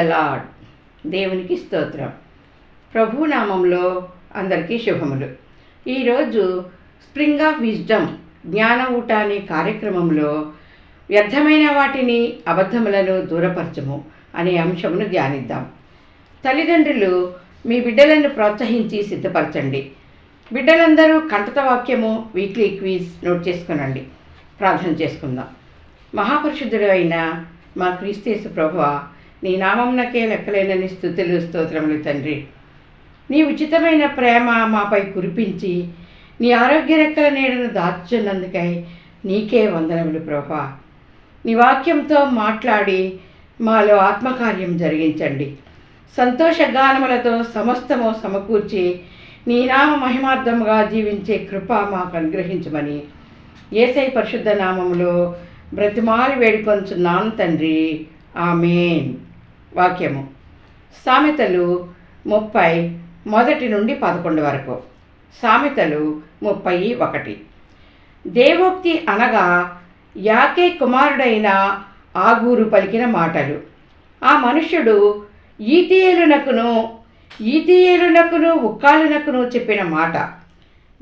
Praise the lord దేవునికి స్తోత్రం. ప్రభు నామంలో అందరికీ శుభములు. ఈరోజు స్ప్రింగ్ ఆఫ్ విజ్డమ్ జ్ఞాన ఊట అనే కార్యక్రమంలో వ్యర్థమైన వాటిని అబద్ధములను దూరపరచము అనే అంశమును ధ్యానిద్దాం. తల్లిదండ్రులు మీ బిడ్డలను ప్రోత్సహించి సిద్ధపరచండి. బిడ్డలందరూ కంటత వాక్యము వీక్లీ క్వీజ్ నోట్ చేసుకునండి. ప్రార్థన చేసుకుందాం. మహాపరిశుద్ధుడు అయిన మా క్రీస్తేసు ప్రభువ నీ నామంనకే లెక్కలేనని స్థుతులు స్తోత్రములు తండ్రి. నీ ఉచితమైన ప్రేమ మాపై కురిపించి నీ ఆరోగ్య రెక్కల నీడను దాచున్నందుకై నీకే వందనములు ప్రభా. నీ వాక్యంతో మాట్లాడి మాలో ఆత్మకార్యం జరిగించండి. సంతోష గానములతో సమస్తము సమకూర్చి నీ నామ మహిమార్థముగా జీవించే కృప మాకు అనుగ్రహించమని ఏసై పరిశుద్ధ నామములో బ్రతిమాలి వేడుకొంచున్నాను తండ్రి. ఆమెన్. వాక్యము. సామెతలు ముప్పై మొదటి నుండి పదకొండు వరకు. సామెతలు ముప్పై ఒకటి. దేవోక్తి అనగా యాకే కుమారుడైన ఆగూరు పలికిన మాటలు. ఆ మనుష్యుడు ఈతియేలునకును ఈతియేలునకును ఉక్కాలునకును చెప్పిన మాట.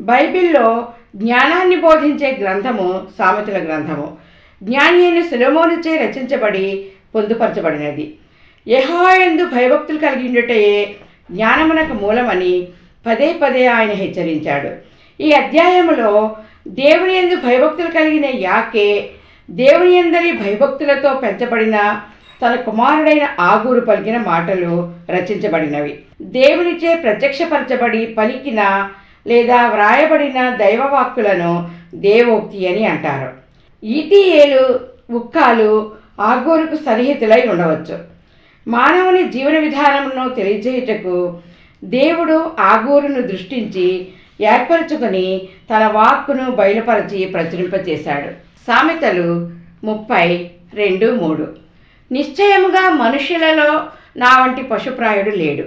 బైబిల్లో జ్ఞానాన్ని బోధించే గ్రంథము సామెతల గ్రంథము. జ్ఞాని అయిన సులమోనుచే రచించబడి పొందుపరచబడినది. యహోయందు భయభక్తులు కలిగిండుటయే జ్ఞానమునకు మూలమని పదే పదే ఆయన హెచ్చరించాడు. ఈ అధ్యాయంలో దేవుని ఎందు భయభక్తులు కలిగిన యాకే దేవుని ఎందరి భయభక్తులతో పెంచబడిన తన కుమారుడైన ఆగూరు పలికిన మాటలు రచించబడినవి. దేవునిచే ప్రత్యక్షపరచబడి పలికిన లేదా వ్రాయబడిన దైవవాక్కులను దేవోక్తి అని అంటారు. ఈతియేలు ఉక్కాలు ఆగూరుకు సన్నిహితులై ఉండవచ్చు. మానవుని జీవన విధానమును తెలియజేయుటకు దేవుడు ఆగూరును దృష్టించి ఏర్పరచుకుని తన వాక్కును బయలుపరచి ప్రచురింపచేశాడు. సామెతలు ముప్పై రెండు మూడు. నిశ్చయముగా మనుషులలో నా వంటి పశుప్రాయుడు లేడు.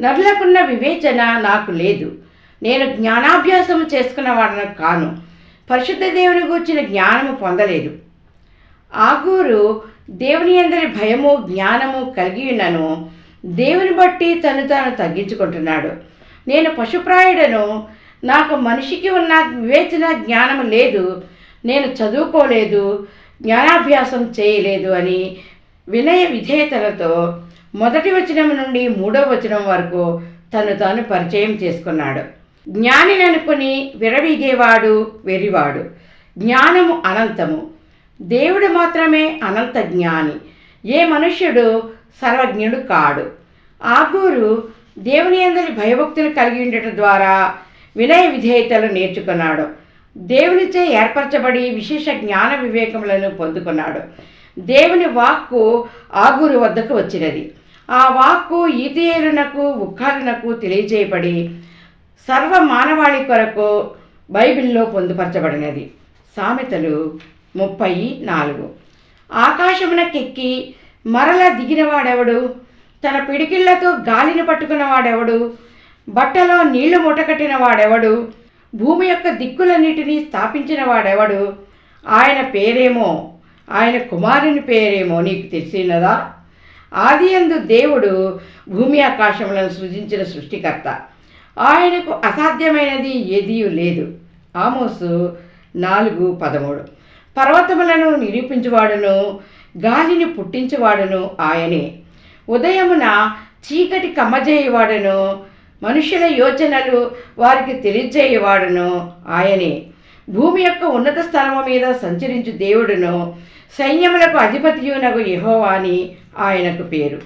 నరులకున్న వివేచన నాకు లేదు. నేను జ్ఞానాభ్యాసము చేసుకున్నవాడను కాను. పరిశుద్ధ దేవుని గూర్చిన జ్ఞానము పొందలేదు. ఆగూరు దేవుని అందరి భయము జ్ఞానము కలిగి ఉన్నను దేవుని బట్టి తను తాను తగ్గించుకుంటున్నాడు. నేను పశుప్రాయుడను నాకు మనిషికి ఉన్న వివేచన జ్ఞానం లేదు నేను చదువుకోలేదు జ్ఞానాభ్యాసం చేయలేదు అని వినయ విధేయతలతో మొదటి వచనం నుండి మూడవ వచనం వరకు తను తాను పరిచయం చేసుకున్నాడు. జ్ఞానిననుకుని విరవిగేవాడు విరవీగేవాడు వెరివాడు జ్ఞానము అనంతము. దేవుడు మాత్రమే అనంత జ్ఞాని. ఏ మనుష్యుడు సర్వజ్ఞుడు కాడు. ఆగూరు దేవుని అందరి భయభక్తులు కలిగి ఉండటం ద్వారా వినయ విధేయతలు నేర్చుకున్నాడు. దేవునిచే ఏర్పరచబడి విశేష జ్ఞాన వివేకములను పొందుకున్నాడు. దేవుని వాక్కు ఆగూరు వద్దకు వచ్చినది. ఆ వాక్కు ఈతేలునకు ఉక్కాలునకు తెలియజేయబడి సర్వ మానవాళి కొరకు బైబిల్లో పొందుపరచబడినది. సామెతలు ముప్పై నాలుగు. ఆకాశమునకెక్కి మరల దిగినవాడెవడు? తన పిడికిళ్ళతో గాలిని పట్టుకున్నవాడెవడు? బట్టలో నీళ్ళు మూటకట్టిన వాడెవడు భూమి యొక్క దిక్కులన్నిటినీ స్థాపించిన వాడెవడు ఆయన పేరేమో? ఆయన కుమారుని పేరేమో నీకు తెలిసినదా? ఆది అందు దేవుడు భూమి ఆకాశములను సృజించిన సృష్టికర్త. ఆయనకు అసాధ్యమైనది ఏదీ లేదు. ఆమోసు నాలుగు పదమూడు. పర్వతములను నిరూపించువాడును గాలిని పుట్టించువాడును ఆయనే. ఉదయమున చీకటి కమ్మజేయవాడును మనుషుల యోచనలు వారికి తెలియజేయవాడును ఆయనే. భూమి యొక్క ఉన్నత స్థలము మీద సంచరించు దేవుడును సైన్యములకు అధిపతియునకు యెహోవాని ఆయనకు పేరు.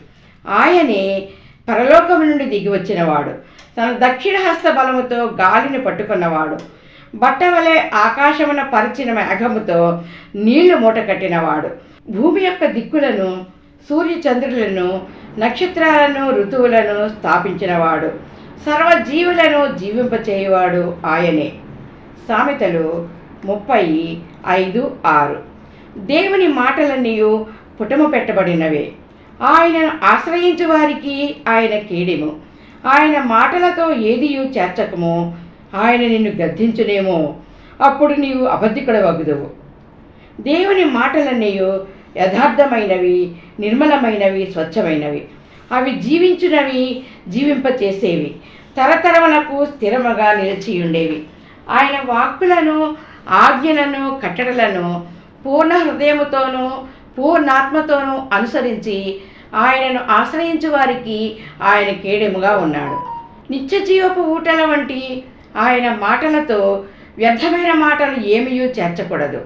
ఆయనే పరలోకము నుండి దిగి వచ్చినవాడు తన దక్షిణ హస్త బలముతో గాలిని పట్టుకున్నవాడు. బట్ట వలె ఆకాశమున పరిచిన మేఘముతో నీళ్ళు మూట కట్టినవాడు భూమి యొక్క దిక్కులను సూర్యచంద్రులను నక్షత్రాలను ఋతువులను స్థాపించినవాడు. సర్వజీవులను జీవింపచేయువాడు ఆయనే. సామెతలు ముప్పై ఐదు ఆరు. దేవుని మాటలన్నీ పుటము పెట్టబడినవే. ఆయనను ఆశ్రయించు వారికి ఆయన కీడెము. ఆయన మాటలతో ఏదియు చేర్చకము. ఆయన నిన్ను గద్దించునేమో. అప్పుడు నీవు అబద్ధికుడవగుదువు. దేవుని మాటలన్నీ యథార్థమైనవి నిర్మలమైనవి స్వచ్ఛమైనవి. అవి జీవించినవి జీవింపచేసేవి. తరతరములకు స్థిరముగా నిలిచి ఉండేవి ఆయన వాక్కులను ఆజ్ఞలను కట్టడలను పూర్ణ హృదయముతోనూ పూర్ణాత్మతోనూ అనుసరించి ఆయనను ఆశ్రయించు వారికి ఆయన కేడెముగా ఉన్నాడు. నిత్య జీవపు ఊటల వంటి ఆయన మాటలతో వ్యర్థమైన మాటలు ఏమీ చేర్చకూడదు.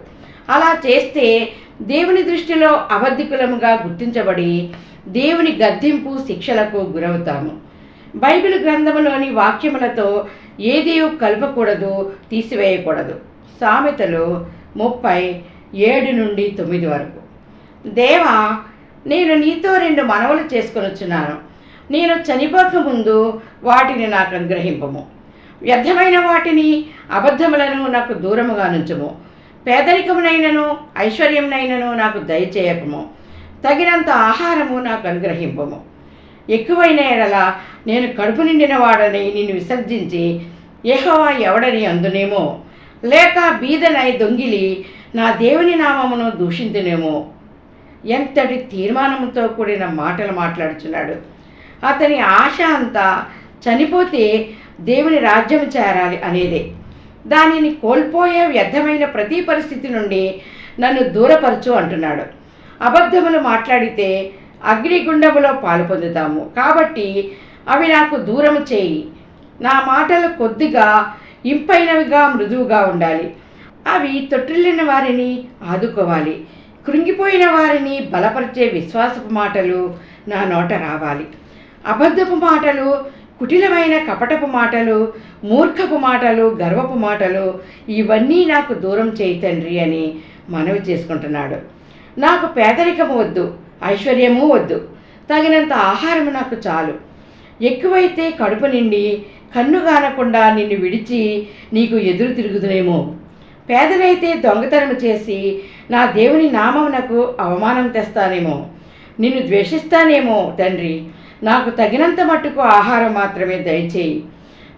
అలా చేస్తే దేవుని దృష్టిలో అబద్ధికులముగా గుర్తించబడి దేవుని గద్దింపు శిక్షలకు గురవుతాము. బైబిల్ గ్రంథములోని వాక్యములతో ఏదేవో కలపకూడదు తీసివేయకూడదు. సామెతలు ముప్పై ఏడు నుండి తొమ్మిది వరకు. దేవా నేను నీతో రెండు మనవులు చేసుకొనొచ్చున్నాను. నేను చనిపోక ముందు వాటిని నాకు అనుగ్రహింపము వ్యర్థమైన వాటిని అబద్ధములను నాకు దూరముగా నుంచుము. పేదరికమునైనను ఐశ్వర్యమునైనను నాకు దయచేయకము. తగినంత ఆహారము నాకు అనుగ్రహింపము. ఎక్కువైన ఎడల నేను కడుపు నిండిన వాడని నిన్ను విసర్జించి ఏహోవా ఎవడని అందునేమో. లేక బీదనై దొంగిలి నా దేవుని నామమును దూషించనేమో. ఎంతటి తీర్మానంతో కూడిన మాటలు మాట్లాడుచున్నాడు. అతని ఆశ అంతా చనిపోతే దేవుని రాజ్యం చేరాలి అనేదే. దానిని కోల్పోయే వ్యర్థమైన ప్రతి పరిస్థితి నుండి నన్ను దూరపరచు అంటున్నాడు. అబద్ధములు మాట్లాడితే అగ్నిగుండములో పాలు పొందుతాము. కాబట్టి అవి నాకు దూరం చేయి. నా మాటలు కొద్దిగా ఇంపైనవిగా మృదువుగా ఉండాలి. అవి తొట్టిల్లిన వారిని ఆదుకోవాలి. కృంగిపోయిన వారిని బలపరిచే విశ్వాసపు మాటలు నా నోట రావాలి. అబద్ధపు మాటలు కుటిలమైన కపటపు మాటలు మూర్ఖపు మాటలు గర్వపు మాటలు ఇవన్నీ నాకు దూరం చేయి తండ్రి అని మనవి చేసుకుంటున్నాడు. నాకు పేదరికము వద్దు ఐశ్వర్యము వద్దు తగినంత ఆహారము నాకు చాలు. ఎక్కువైతే కడుపు నిండి కన్ను కానకుండా నిన్ను విడిచి నీకు ఎదురు తిరుగుదునేమో. పేదనైతే దొంగతనం చేసి నా దేవుని నామమునకు అవమానం తెస్తానేమో. నిన్ను ద్వేషిస్తానేమో తండ్రి. నాకు తగినంత మట్టుకు ఆహారం మాత్రమే దయచేయి.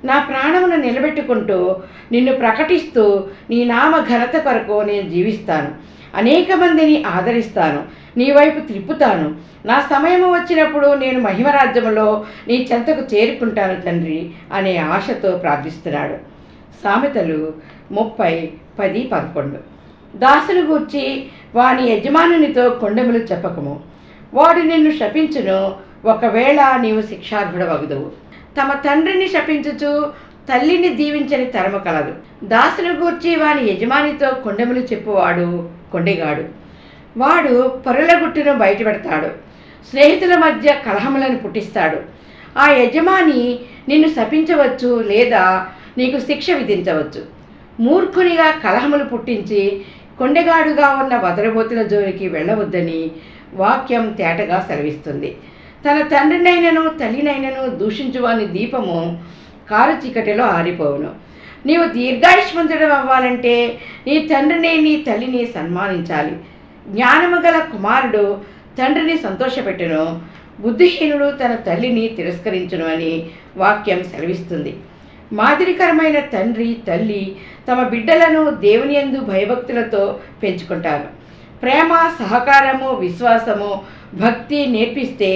నా ప్రాణమును నిలబెట్టుకుంటూ నిన్ను ప్రకటిస్తూ నీ నామ ఘనత కొరకు నేను జీవిస్తాను. అనేక మందిని ఆదరిస్తాను. నీ వైపు త్రిప్పుతాను. నా సమయము వచ్చినప్పుడు నేను మహిమరాజ్యములో నీ చెంతకు చేరుకుంటాను తండ్రి అనే ఆశతో ప్రార్థిస్తున్నాడు. సామెతలు ముప్పై పది పదకొండు. దాసును గూర్చి వాని యజమానునితో కొండములు చెప్పకము. వాడు నిన్ను శపించును ఒకవేళ నీవు శిక్షార్హుడవగదువు తమ తండ్రిని శపించుచు తల్లిని దీవించని తరమ కలదు. దాసును గూర్చి వాని యజమానితో కొండములు చెప్పువాడు కొండెగాడు. వాడు పరుల గుట్టును బయటపెడతాడు. స్నేహితుల మధ్య కలహములను పుట్టిస్తాడు. ఆ యజమాని నిన్ను శపించవచ్చు లేదా నీకు శిక్ష విధించవచ్చు. మూర్ఖునిగా కలహములు పుట్టించి కొండెగాడుగా ఉన్న వదరబోతుల జోలికి వెళ్ళవద్దని వాక్యం తేటగా సెలవిస్తుంది. తన తండ్రినైనను తల్లినైనను దూషించువాని దీపము కారు చీకటిలో ఆరిపోవును. నీవు దీర్ఘాయుష్మంతుడు అవ్వాలంటే నీ తండ్రిని నీ తల్లిని సన్మానించాలి. జ్ఞానము గల కుమారుడు తండ్రిని సంతోషపెట్టును. బుద్ధిహీనుడు తన తల్లిని తిరస్కరించును అని వాక్యం సెలవిస్తుంది. మాదిరికరమైన తండ్రి తల్లి తమ బిడ్డలను దేవుని యందు భయభక్తులతో పెంచుకుంటారు. ప్రేమ సహకారము విశ్వాసము భక్తి నేర్పిస్తే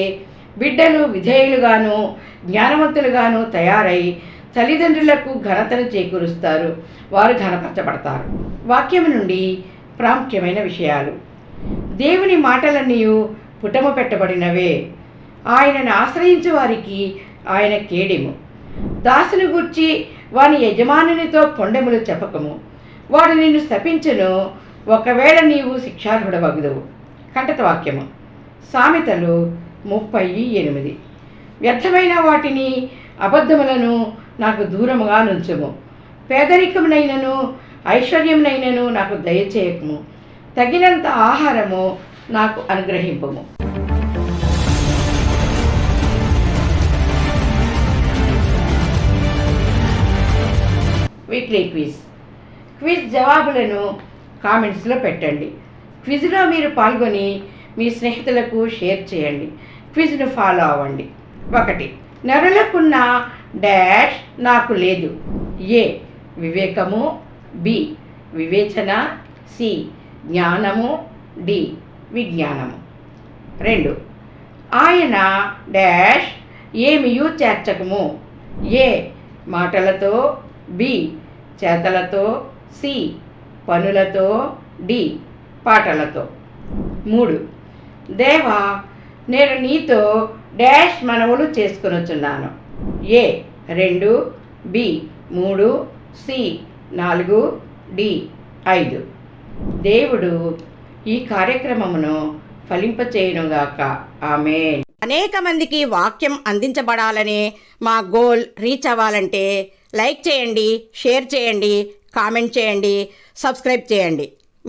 బిడ్డలు విధేయులుగాను జ్ఞానవంతులుగాను తయారై తల్లిదండ్రులకు ఘనతను చేకూరుస్తారు. వారు ఘనపరచబడతారు. వాక్యం నుండి ప్రాముఖ్యమైన విషయాలు. దేవుని మాటలన్నీ పుటము పెట్టబడినవే. ఆయనను ఆశ్రయించే వారికి ఆయన కేడెము. దాసుని గూర్చి వాని యజమానునితో కొండెములు చెప్పకము. వాడు నిన్ను శపించను ఒకవేళ నీవు శిక్షార్హుడవగుదువు. కంటత వాక్యము. సామెతలు ముప్పై ఎనిమిది. వ్యర్థమైన వాటిని అబద్ధములను నాకు దూరముగా నుంచము. పేదరికమునైనను ఐశ్వర్యమునైనను నాకు దయచేయకము. తగినంత ఆహారము నాకు అనుగ్రహింపము. Weekly quiz. క్విజ్ జవాబులను కామెంట్స్లో పెట్టండి. క్విజ్లో మీరు పాల్గొని మీ స్నేహితులకు షేర్ చేయండి. క్విజ్ను ఫాలో అవ్వండి. ఒకటి నరులకున్న డాష్ నాకు లేదు. ఏ వివేకము. బి వివేచన. సి జ్ఞానము. డి విజ్ఞానము. రెండు ఆయన డాష్ ఏమియూ చేర్చకము. ఏ మాటలతో. బి చేతలతో. సి పనులతో. డి పాటలతో. మూడు దేవా నేను నీతో డాష్ మనవులు చేసుకొనుచున్నాను ఏ రెండు బి మూడు సి నాలుగు డి ఐదు. దేవుడు ఈ కార్యక్రమమును ఫలింపచేయనుగాక. ఆమె అనేక మందికి వాక్యం అందించబడాలనే మా గోల్ రీచ్ అవ్వాలంటే లైక్ చేయండి షేర్ చేయండి కామెంట్ చేయండి సబ్స్క్రైబ్ చేయండి.